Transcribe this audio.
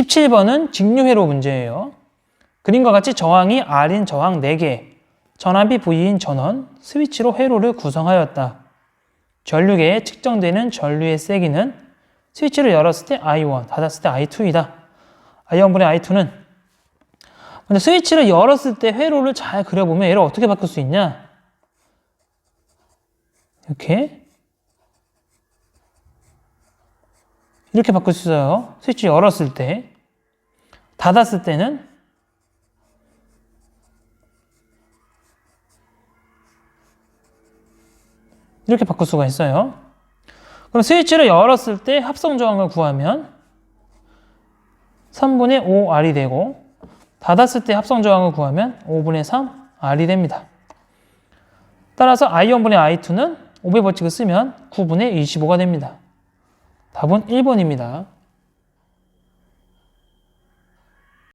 17번은 직류회로 문제예요. 그림과 같이 저항이 R인 저항 4개, 전압이 V인 전원, 스위치로 회로를 구성하였다. 전류계에 측정되는 전류의 세기는 스위치를 열었을 때 I1, 닫았을 때 I2이다. I1분의 I2는 근데 스위치를 열었을 때 회로를 잘 그려보면 얘를 어떻게 바꿀 수 있냐? 이렇게 이렇게 바꿀 수 있어요. 스위치 열었을 때 닫았을 때는 이렇게 바꿀 수가 있어요. 그럼 스위치를 열었을 때 합성 저항을 구하면 3분의 5R이 되고 닫았을 때 합성 저항을 구하면 5분의 3R이 됩니다. 따라서 I1분의 I2는 5배 법칙을 쓰면 9분의 25가 됩니다. 답은 1번입니다.